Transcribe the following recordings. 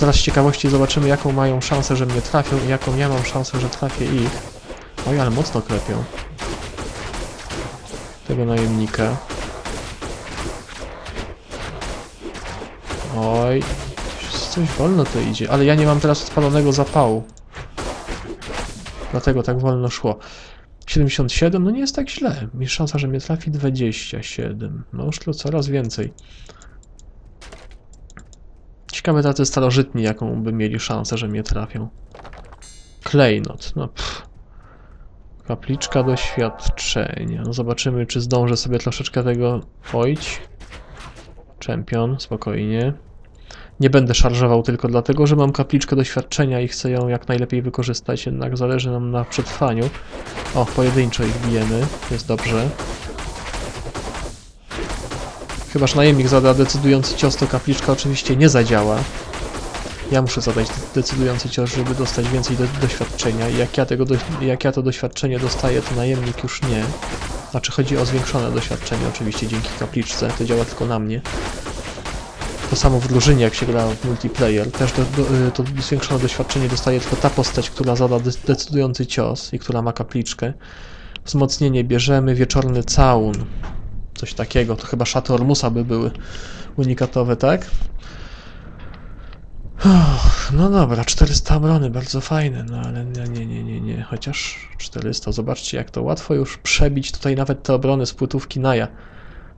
Zaraz z ciekawości zobaczymy, jaką mają szansę, że mnie trafią i jaką ja mam szansę, że trafię ich. Oj, ale mocno klepią. Tego najemnika. Oj, coś- wolno to idzie, ale ja nie mam teraz odpalonego zapału. Dlatego tak wolno szło. 77, no nie jest tak źle. Mi szansa, że mnie trafi 27. No już to coraz więcej. Ciekawe tacy starożytni, jaką by mieli szansę, że mnie trafią. Klejnot, no pff. Kapliczka doświadczenia. No zobaczymy, czy zdążę sobie troszeczkę tego ojć. Czempion, spokojnie. Nie będę szarżował tylko dlatego, że mam kapliczkę doświadczenia i chcę ją jak najlepiej wykorzystać, jednak zależy nam na przetrwaniu. O, pojedynczo ich bijemy, jest dobrze. Chyba, że najemnik zada decydujący cios, to kapliczka oczywiście nie zadziała. Ja muszę zadać decydujący cios, żeby dostać więcej do, doświadczenia i jak ja, tego do, jak ja to doświadczenie dostaję, to najemnik już nie. Znaczy chodzi o zwiększone doświadczenie oczywiście dzięki kapliczce, to działa tylko na mnie. To samo w drużynie, jak się gra w multiplayer. Też do, do, y, to zwiększone doświadczenie dostaje tylko ta postać, która zada de- decydujący cios i która ma kapliczkę. Wzmocnienie bierzemy, wieczorny całun. Coś takiego, to chyba szaty Ormusa by były unikatowe, tak? No dobra, 400 obrony, bardzo fajne, no ale nie, nie, nie, nie, nie, chociaż 400, zobaczcie jak to łatwo już przebić tutaj nawet te obrony z płytówki Naja.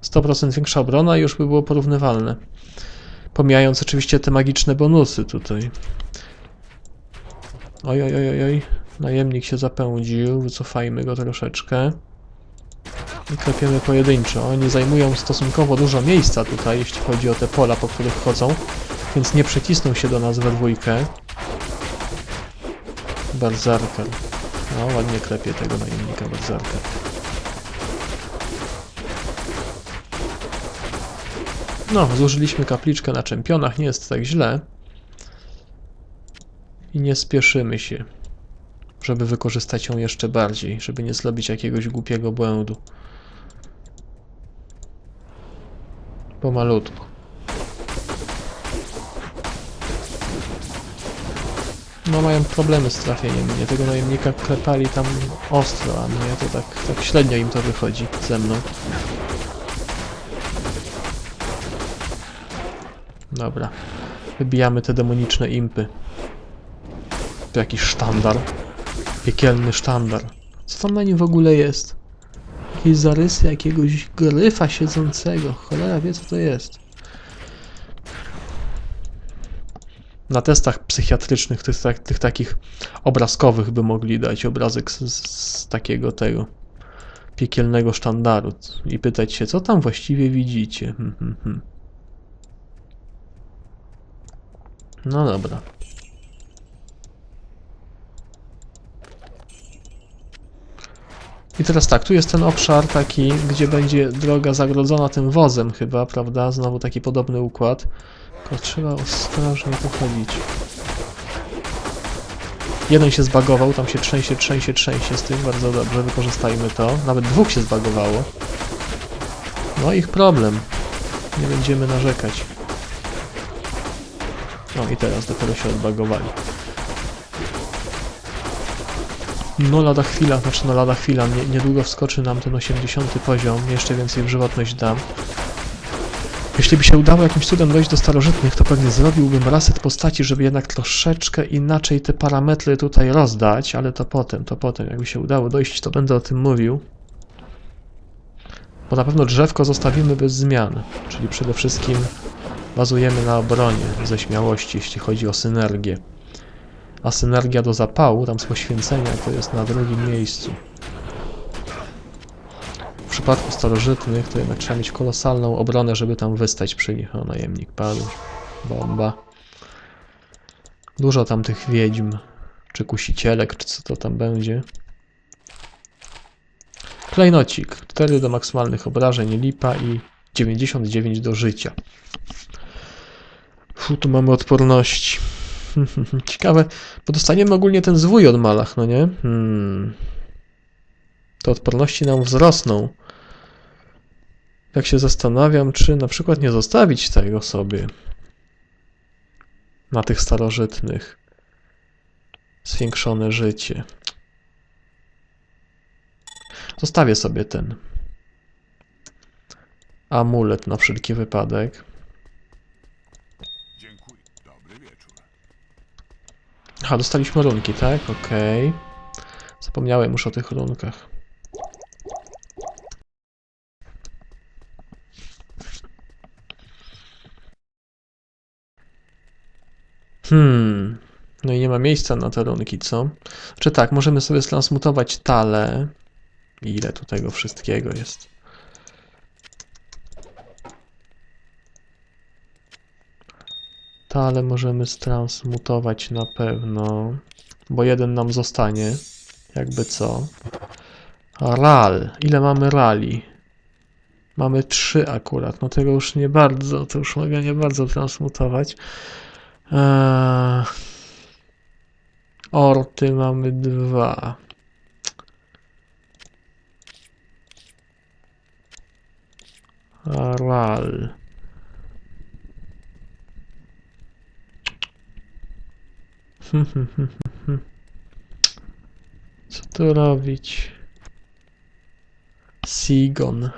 100% większa obrona i już by było porównywalne. Pomijając oczywiście te magiczne bonusy tutaj. Oj, oj, oj, oj. Najemnik się zapędził, wycofajmy go troszeczkę. I klepiemy pojedynczo. Oni zajmują stosunkowo dużo miejsca tutaj, jeśli chodzi o te pola, po których chodzą, więc nie przycisną się do nas we dwójkę. Barzarker. No, ładnie klepie tego najemnika Barzarker. No, zużyliśmy kapliczkę na czempionach, nie jest tak źle. I nie spieszymy się, żeby wykorzystać ją jeszcze bardziej, żeby nie zrobić jakiegoś głupiego błędu. Pomalutku. No mają problemy z trafieniem mnie. Tego najemnika klepali tam ostro, a mnie to tak, tak średnio im to wychodzi ze mną. Dobra. Wybijamy te demoniczne impy. To jakiś sztandar. Piekielny sztandar. Co tam na nim w ogóle jest? Jakieś zarysy jakiegoś gryfa siedzącego. Cholera wie co to jest. Na testach psychiatrycznych, tych, tak- tych takich obrazkowych by mogli dać obrazek z, z takiego tego piekielnego sztandaru i pytać się, co tam właściwie widzicie. Hmm, hmm, hmm. No dobra. I teraz tak, tu jest ten obszar taki, gdzie będzie droga zagrodzona tym wozem chyba, prawda? Znowu taki podobny układ. Tylko trzeba ostrożnie tu chodzić. Jeden się zbagował, tam się trzęsie, trzęsie, trzęsie z tym, bardzo dobrze, wykorzystajmy to. Nawet dwóch się zbagowało. No ich problem. Nie będziemy narzekać. No i teraz dopiero się odbagowali. No lada chwila, znaczy no lada chwila, nie, niedługo wskoczy nam ten 80 poziom, jeszcze więcej w żywotność dam. Jeśli by się udało jakimś cudem dojść do starożytnych, to pewnie zrobiłbym reset postaci, żeby jednak troszeczkę inaczej te parametry tutaj rozdać, ale to potem, to potem, jakby się udało dojść, to będę o tym mówił. Bo na pewno drzewko zostawimy bez zmian, czyli przede wszystkim bazujemy na obronie ze śmiałości, jeśli chodzi o synergię. A synergia do zapału, tam z poświęcenia, to jest na drugim miejscu. W przypadku starożytnych to jednak trzeba mieć kolosalną obronę, żeby tam wystać przy nich. O, najemnik padł. Bomba. Dużo tam tych wiedźm, czy kusicielek, czy co to tam będzie. Klejnocik. 4 do maksymalnych obrażeń, lipa i 99 do życia. Fu, tu mamy odporności. Ciekawe, bo dostaniemy ogólnie ten zwój od malach, no nie? Hmm. Te odporności nam wzrosną. Jak się zastanawiam, czy na przykład nie zostawić tego sobie. Na tych starożytnych. Zwiększone życie. Zostawię sobie ten amulet na wszelki wypadek. Aha, dostaliśmy runki, tak? Okej. Zapomniałem już o tych runkach. Hmm. No i nie ma miejsca na te runki, co? Czy tak, możemy sobie transmutować tale. Ile tu tego wszystkiego jest? Tale możemy stransmutować na pewno, bo jeden nam zostanie, jakby co. Ral. Ile mamy rali? Mamy trzy akurat, no tego już nie bardzo, to już mogę nie bardzo transmutować. Eee... Orty mamy dwa. Ral. Co tu robić? Sigon.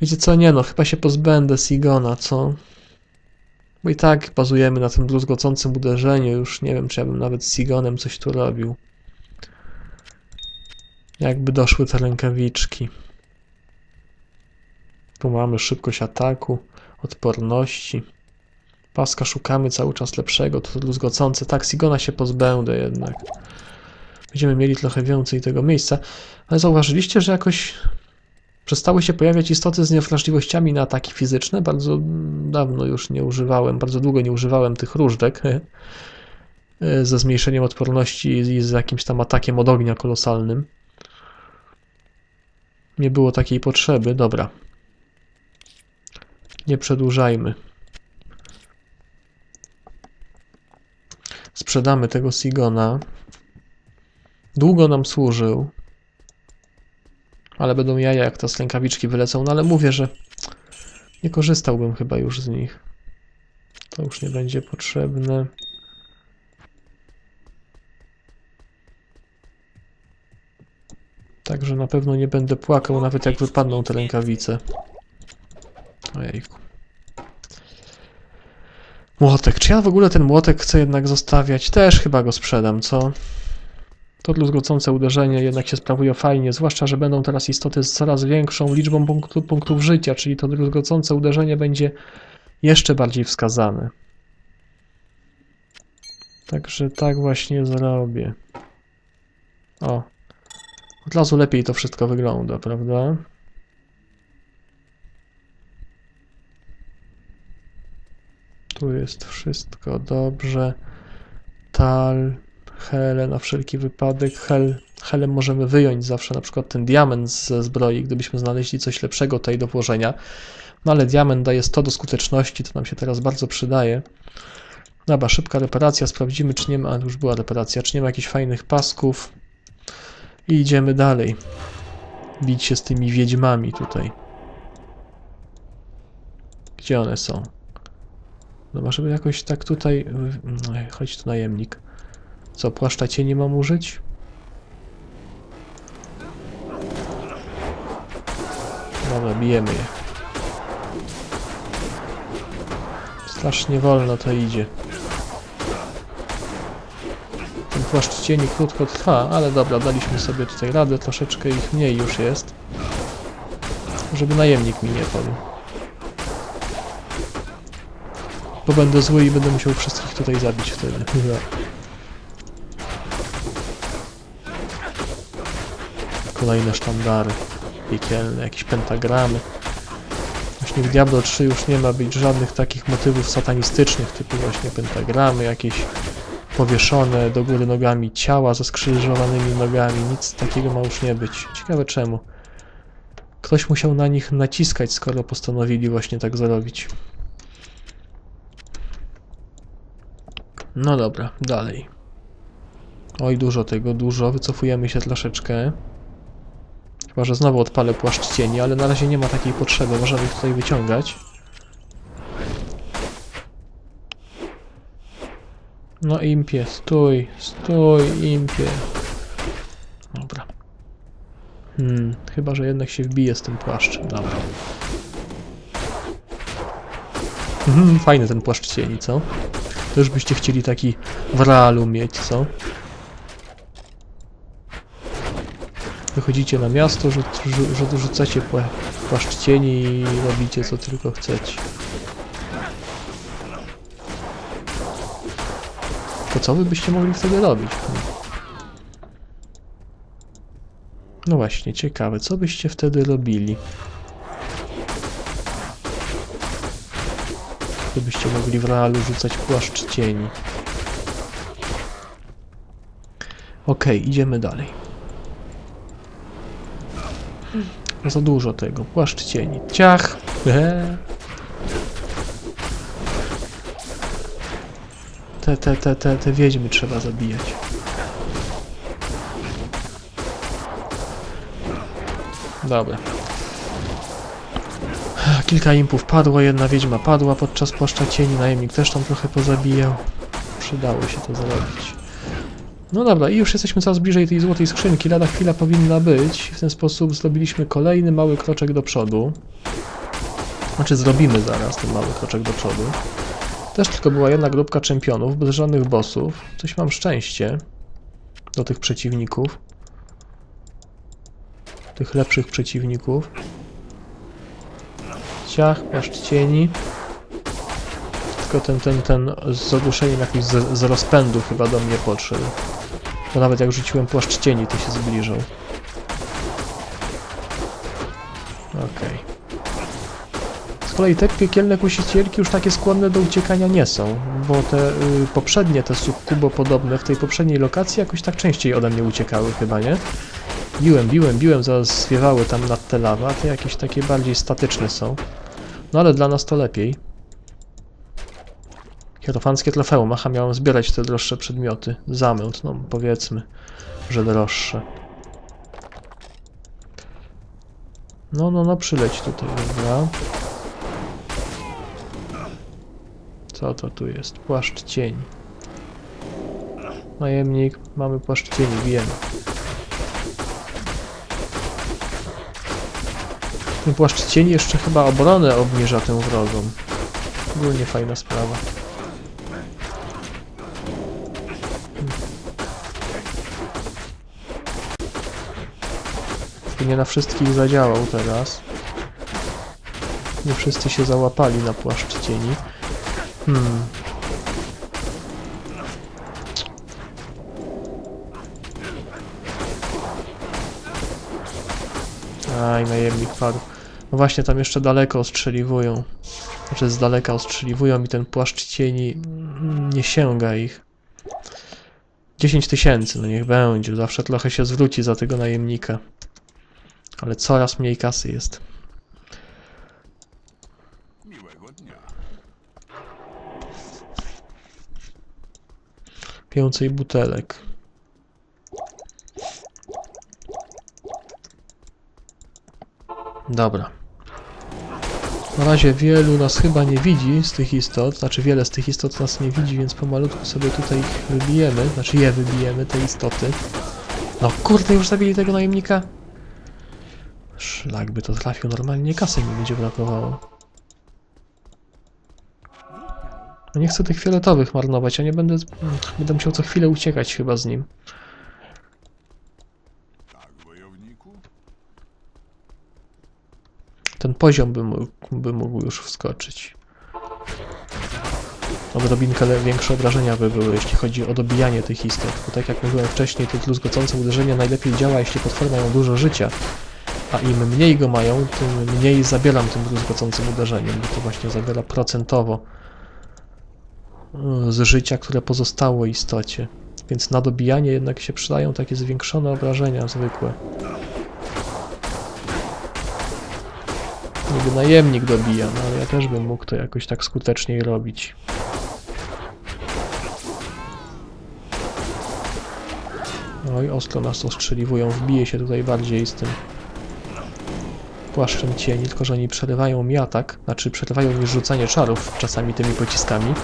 Wiecie co, nie no, chyba się pozbędę Sigona, co? Bo i tak bazujemy na tym druzgocącym uderzeniu, już nie wiem, czy ja bym nawet Sigonem coś tu robił. Jakby doszły te rękawiczki. Tu mamy szybkość ataku, odporności. Paska szukamy cały czas lepszego, to druzgocące. Tak, Sigona się pozbędę jednak. Będziemy mieli trochę więcej tego miejsca. Ale zauważyliście, że jakoś przestały się pojawiać istoty z niewrażliwościami na ataki fizyczne? Bardzo dawno już nie używałem, bardzo długo nie używałem tych różdżek ze zmniejszeniem odporności i z jakimś tam atakiem od ognia kolosalnym. Nie było takiej potrzeby. Dobra. Nie przedłużajmy. Sprzedamy tego Sigona. Długo nam służył. Ale będą jaja, jak to z rękawiczki wylecą. No ale mówię, że nie korzystałbym chyba już z nich. To już nie będzie potrzebne. Także na pewno nie będę płakał, nawet jak wypadną te rękawice. Ojejku. Młotek. Czy ja w ogóle ten młotek chcę jednak zostawiać? Też chyba go sprzedam, co? To druzgocące uderzenie jednak się sprawuje fajnie, zwłaszcza, że będą teraz istoty z coraz większą liczbą punktu, punktów życia, czyli to druzgocące uderzenie będzie jeszcze bardziej wskazane. Także tak właśnie zrobię. O. Od razu lepiej to wszystko wygląda, prawda? Tu jest wszystko dobrze. Tal, hele na wszelki wypadek. Hel, helem możemy wyjąć zawsze na przykład ten diament ze zbroi, gdybyśmy znaleźli coś lepszego tutaj do włożenia. No ale diament daje 100 do skuteczności, to nam się teraz bardzo przydaje. Dobra, szybka reparacja, sprawdzimy czy nie ma, już była reparacja, czy nie ma jakichś fajnych pasków. I idziemy dalej. Bić się z tymi wiedźmami tutaj. Gdzie one są? Dobra, żeby jakoś tak tutaj... No, chodź tu najemnik. Co, płaszcza cieni mam użyć? Dobra, bijemy je. Strasznie wolno to idzie. Ten płaszcz cieni krótko trwa, ale dobra, daliśmy sobie tutaj radę, troszeczkę ich mniej już jest. Żeby najemnik mi nie padł. Bo będę zły i będę musiał wszystkich tutaj zabić wtedy. Kolejne sztandary piekielne, jakieś pentagramy. Właśnie w Diablo 3 już nie ma być żadnych takich motywów satanistycznych, typu właśnie pentagramy, jakieś powieszone do góry nogami ciała ze skrzyżowanymi nogami. Nic takiego ma już nie być. Ciekawe czemu. Ktoś musiał na nich naciskać, skoro postanowili właśnie tak zrobić. No dobra, dalej. Oj, dużo tego, dużo. Wycofujemy się troszeczkę. Chyba, że znowu odpalę płaszcz cieni, ale na razie nie ma takiej potrzeby. Możemy ich tutaj wyciągać. No impie, stój, stój, impie. Dobra. Hmm, chyba, że jednak się wbije z tym płaszczem. Dobra. Fajny ten płaszcz cieni, co? Już byście chcieli taki w realu mieć, co? Wychodzicie na miasto, rzu rzu rzucacie pła płaszcz cieni i robicie co tylko chcecie. To co wy byście mogli wtedy robić? No właśnie, ciekawe, co byście wtedy robili? Gdybyście mogli w realu rzucać płaszcz cieni. Okej, idziemy dalej. Za dużo tego. Płaszcz cieni. Ciach! Eee. Te, te, te, te, te wiedźmy trzeba zabijać. Dobra. Kilka impów padło, jedna wiedźma padła podczas płaszcza cieni, najemnik też tam trochę pozabijał. Przydało się to zrobić. No dobra, i już jesteśmy coraz bliżej tej złotej skrzynki, lada chwila powinna być. W ten sposób zrobiliśmy kolejny mały kroczek do przodu. Znaczy zrobimy zaraz ten mały kroczek do przodu. Też tylko była jedna grupka czempionów, bez żadnych bossów. Coś mam szczęście do tych przeciwników. Tych lepszych przeciwników. Ciach, płaszcz cieni. Tylko ten, ten, ten z ogłuszeniem jakiś z, z rozpędu chyba do mnie podszedł. Bo nawet jak rzuciłem płaszcz cieni, to się zbliżał. Okej. Z kolei te piekielne kusicielki już takie skłonne do uciekania nie są, bo te y, poprzednie, te subkubo podobne w tej poprzedniej lokacji jakoś tak częściej ode mnie uciekały chyba, nie? Biłem, biłem, biłem, zaraz zwiewały tam nad te lawa, te jakieś takie bardziej statyczne są. No ale dla nas to lepiej. Hierofanckie trofeum, aha, miałem zbierać te droższe przedmioty. Zamęt, no powiedzmy, że droższe. No, no, no, przyleć tutaj, dobra. Co to tu jest? Płaszcz cień. Najemnik, mamy płaszcz cieni, wiemy. Ten płaszcz cieni jeszcze chyba obronę obniża tę wrogą. Ogólnie fajna sprawa. I nie na wszystkich zadziałał teraz. Nie wszyscy się załapali na płaszcz cieni. Hmm. Aj, najemnik padł. No właśnie, tam jeszcze daleko ostrzeliwują. Znaczy z daleka ostrzeliwują i ten płaszcz cieni nie sięga ich. 10 tysięcy, no niech będzie. Zawsze trochę się zwróci za tego najemnika. Ale coraz mniej kasy jest. Więcej butelek. Dobra. Na razie wielu nas chyba nie widzi z tych istot, znaczy wiele z tych istot nas nie widzi, więc pomalutku sobie tutaj ich wybijemy, znaczy je wybijemy, te istoty. No kurde, już zabili tego najemnika? Szlak by to trafił, normalnie kasy mi będzie brakowało. No nie chcę tych fioletowych marnować, ja nie będę... Będę musiał co chwilę uciekać chyba z nim. Tak, wojowniku? Ten poziom by by mógł już wskoczyć. Odrobinkę większe obrażenia by były, jeśli chodzi o dobijanie tych istot. Bo tak jak mówiłem wcześniej, to druzgocące uderzenie najlepiej działa, jeśli potwory mają dużo życia. A im mniej go mają, tym mniej zabieram tym druzgocącym uderzeniem, bo to właśnie zabiera procentowo y, z życia, które pozostało istocie. Więc na dobijanie jednak się przydają takie zwiększone obrażenia zwykłe. Niby najemnik dobija, no ale ja też bym mógł to jakoś tak skuteczniej robić. Oj, ostro nas ostrzeliwują, wbije się tutaj bardziej z tym płaszczem cieni, tylko że oni przerywają mi atak, znaczy przerywają mi rzucanie czarów czasami tymi pociskami.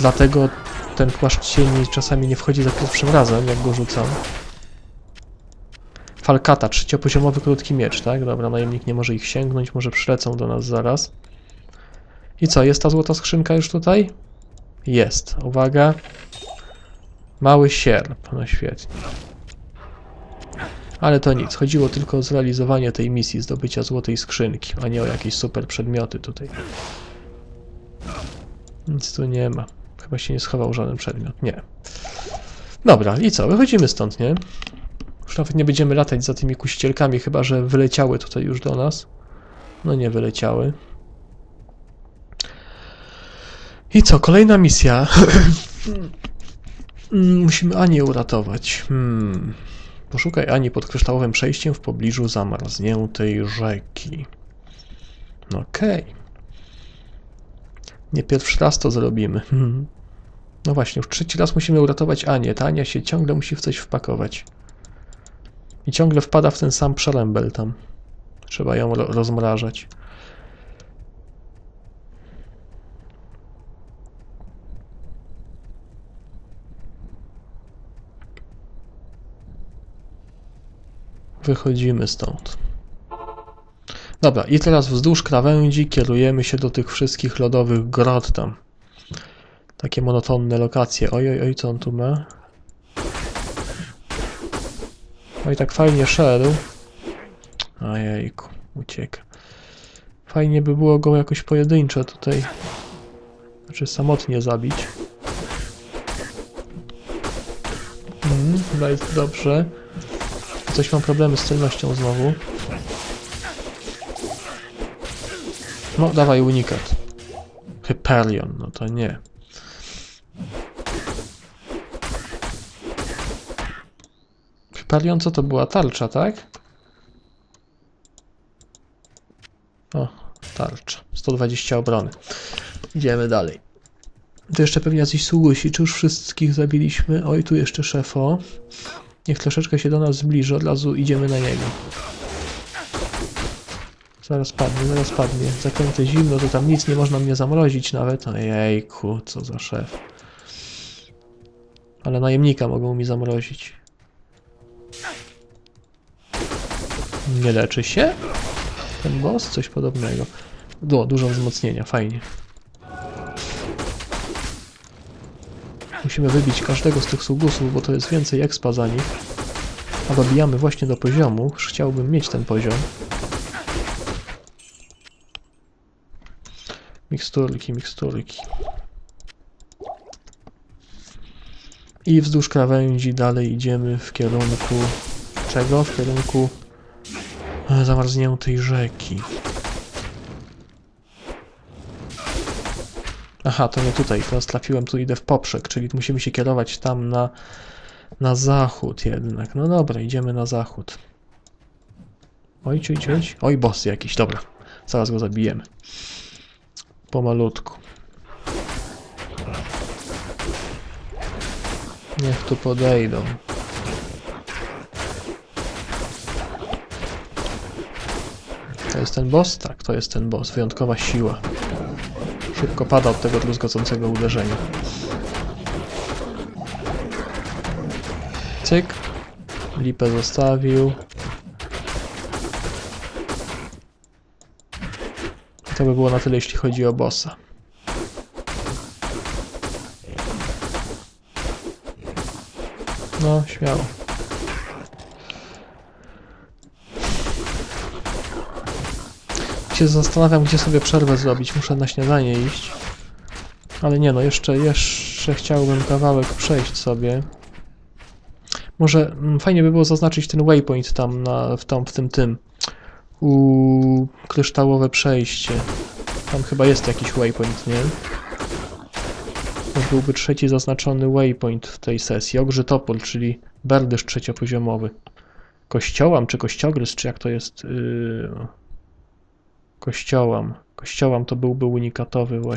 Dlatego ten płaszcz cieni czasami nie wchodzi za pierwszym razem, jak go rzucam. Falkata, trzeciopoziomowy krótki miecz, tak? Dobra, najemnik nie może ich sięgnąć, może przylecą do nas zaraz. I co, jest ta złota skrzynka już tutaj? Jest. Uwaga. Mały sierp, no świetnie. Ale to nic, chodziło tylko o zrealizowanie tej misji, zdobycia złotej skrzynki, a nie o jakieś super przedmioty tutaj. Nic tu nie ma. Chyba się nie schował żaden przedmiot, nie. Dobra, i co, wychodzimy stąd, nie? Nawet nie będziemy latać za tymi kuścielkami, chyba że wyleciały tutaj już do nas. No nie wyleciały. I co, kolejna misja. Musimy Anię uratować. Hmm. Poszukaj Ani pod kryształowym przejściem w pobliżu zamarzniętej rzeki. Okej. Nie pierwszy raz to zrobimy. Hmm. No właśnie, już trzeci raz musimy uratować Anię. Ta Ania się ciągle musi w coś wpakować. I ciągle wpada w ten sam przerębel tam. Trzeba ją ro rozmrażać. Wychodzimy stąd. Dobra, i teraz wzdłuż krawędzi kierujemy się do tych wszystkich lodowych grot tam. Takie monotonne lokacje. Oj, oj, oj, co on tu ma? Oj, tak fajnie szedł. Ojejku, ucieka. Fajnie by było go jakoś pojedynczo tutaj, znaczy samotnie zabić. Mhm, chyba jest dobrze. Coś mam problemy z celnością znowu. No, dawaj unikat. Hyperion, no to nie. Hyperion co to była? Tarcza, tak? O, tarcza. 120 obrony. Idziemy dalej. Tu jeszcze pewnie jacyś sługusi. Czy już wszystkich zabiliśmy? Oj, tu jeszcze szefo. Niech troszeczkę się do nas zbliży, od razu idziemy na niego. Zaraz padnie, zaraz padnie. Zaklęte zimno, to tam nic nie można mnie zamrozić nawet. Ojejku, co za szef. Ale najemnika mogą mi zamrozić. Nie leczy się? Ten boss? Coś podobnego. Do, dużo wzmocnienia, fajnie. Musimy wybić każdego z tych sługusów, bo to jest więcej expa za nich. A dobijamy właśnie do poziomu. Chciałbym mieć ten poziom. Miksturki, miksturki. I wzdłuż krawędzi dalej idziemy w kierunku... Czego? W kierunku zamarzniętej rzeki. Aha, to nie tutaj, teraz trafiłem, tu idę w poprzek, czyli musimy się kierować tam na, na zachód jednak. No dobra, idziemy na zachód. Oj, oj, oj, oj, boss jakiś, dobra. Zaraz go zabijemy. Pomalutku. Niech tu podejdą. Jest ten boss? Tak, to jest ten boss. Wyjątkowa siła. Szybko pada od tego druzgocącego uderzenia. Cyk. Lipę zostawił. To by było na tyle, jeśli chodzi o bossa. No, śmiało. Się zastanawiam, gdzie sobie przerwę zrobić. Muszę na śniadanie iść. Ale nie no, jeszcze, jeszcze chciałbym kawałek przejść sobie. Może mm, fajnie by było zaznaczyć ten waypoint tam, na, w, tam w tym tym. U kryształowe przejście. Tam chyba jest jakiś waypoint, nie? To byłby trzeci zaznaczony waypoint w tej sesji. Ogrzytopol, czyli berdysz trzeciopoziomowy. Kościołam, czy kościogrys, czy jak to jest? Yy... Kościołam. Kościołam to byłby unikatowy właśnie.